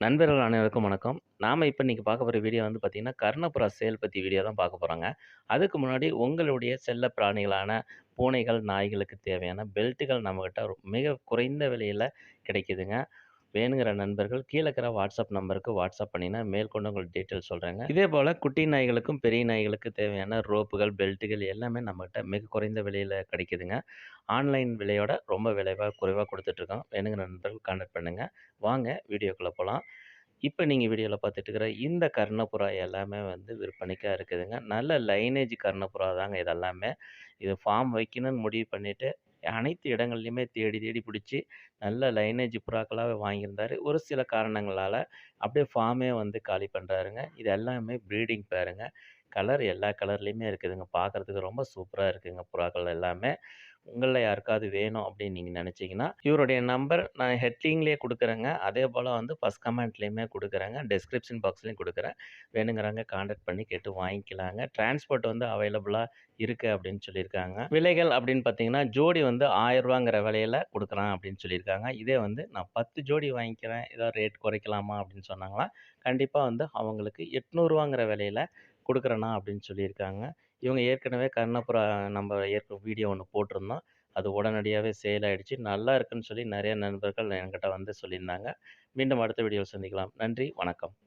நண்பர்கள் அனைவருக்கும் வணக்கம். நாம் இப்போ இன்றைக்கி பார்க்க போகிற வீடியோ வந்து பார்த்திங்கன்னா கர்ணப்புறா சேல் பற்றி வீடியோ தான் பார்க்க போகிறாங்க அதுக்கு முன்னாடி உங்களுடைய செல்ல பிராணிகளான பூனைகள், நாய்களுக்கு தேவையான பெல்ட்டுகள் நம்மக்கிட்ட மிக குறைந்த விலையில் கிடைக்குதுங்க. வேணுங்கிற நண்பர்கள் கீழே இருக்கிற வாட்ஸ்அப் நம்பருக்கு வாட்ஸ்அப் பண்ணினா மேற்கொண்டு உங்களுக்கு டீட்டெயில் இதே போல் குட்டி நாய்களுக்கும், பெரிய நாய்களுக்கு தேவையான ரோப்புகள், பெல்ட்டுகள் எல்லாமே நம்மகிட்ட மிக குறைந்த விலையில் கிடைக்குதுங்க. ஆன்லைன் விலையோட ரொம்ப விளைவாக குறைவாக கொடுத்துட்ருக்கோம் வேணுங்கிற நண்பர்கள் கான்டாக்ட் பண்ணுங்கள் வாங்க வீடியோக்குள்ளே போகலாம் இப்போ நீங்கள் வீடியோவில் பார்த்துட்டு இருக்கிற இந்த கர்ணப்புறா எல்லாமே வந்து விற்பனைக்காக இருக்குதுங்க. நல்ல லைனேஜ் கர்ணப்புறா தாங்க இது எல்லாமே. இது ஃபார்ம் வைக்கணும்னு முடிவு பண்ணிவிட்டு அனைத்து இடங்கள்லையுமே தேடி தேடி பிடிச்சி நல்ல லைனேஜ் புறாக்களாகவே வாங்கியிருந்தாரு. ஒரு சில காரணங்களால் அப்படியே ஃபார்மே வந்து காலி பண்ணுறாருங்க இது எல்லாமே ப்ரீடிங் பேருங்க. கலர் எல்லா கலர்லேயுமே இருக்குதுங்க. பார்க்கறதுக்கு ரொம்ப சூப்பராக இருக்குதுங்க புறாக்கள் எல்லாமே. உங்களில் யாருக்காவது வேணும் அப்படின்னு நீங்கள் நினச்சிங்கன்னா இவருடைய நம்பர் நான் ஹெட்லிங்லேயே கொடுக்குறேங்க அதே போல் வந்து ஃபர்ஸ்ட் கமெண்ட்லேயுமே கொடுக்குறேங்க டிஸ்கிரிப்ஷன் பாக்ஸ்லேயும் கொடுக்குறேன் வேணுங்கிறாங்க காண்டாக்ட் பண்ணி கேட்டு வாங்கிக்கலாங்க. டிரான்ஸ்போர்ட் வந்து அவைலபிளாக இருக்குது அப்படின்னு சொல்லியிருக்காங்க. விலைகள் அப்படின்னு பார்த்தீங்கன்னா, ஜோடி வந்து ரூ. 1000ங்கிற விலையில அப்படின்னு சொல்லியிருக்காங்க. இதே வந்து நான் 10 ஜோடி வாங்கிக்கிறேன். ஏதாவது ரேட் குறைக்கலாமா அப்படின்னு சொன்னாங்கன்னா, கண்டிப்பாக வந்து அவங்களுக்கு ரூ. 800ங்கிற விலையில கொடுக்குறேண்ணா அப்படின்னு சொல்லியிருக்காங்க. இவங்க ஏற்கனவே கர்ணப்புறா நம்ம ஏற்க வீடியோ ஒன்று போட்டிருந்தோம். அது உடனடியாகவே சேல் ஆகிடுச்சு நல்லா இருக்குன்னு சொல்லி நிறைய நண்பர்கள் என்கிட்ட வந்து சொல்லியிருந்தாங்க. மீண்டும் அடுத்த வீடியோவில் சந்திக்கலாம். நன்றி, வணக்கம்.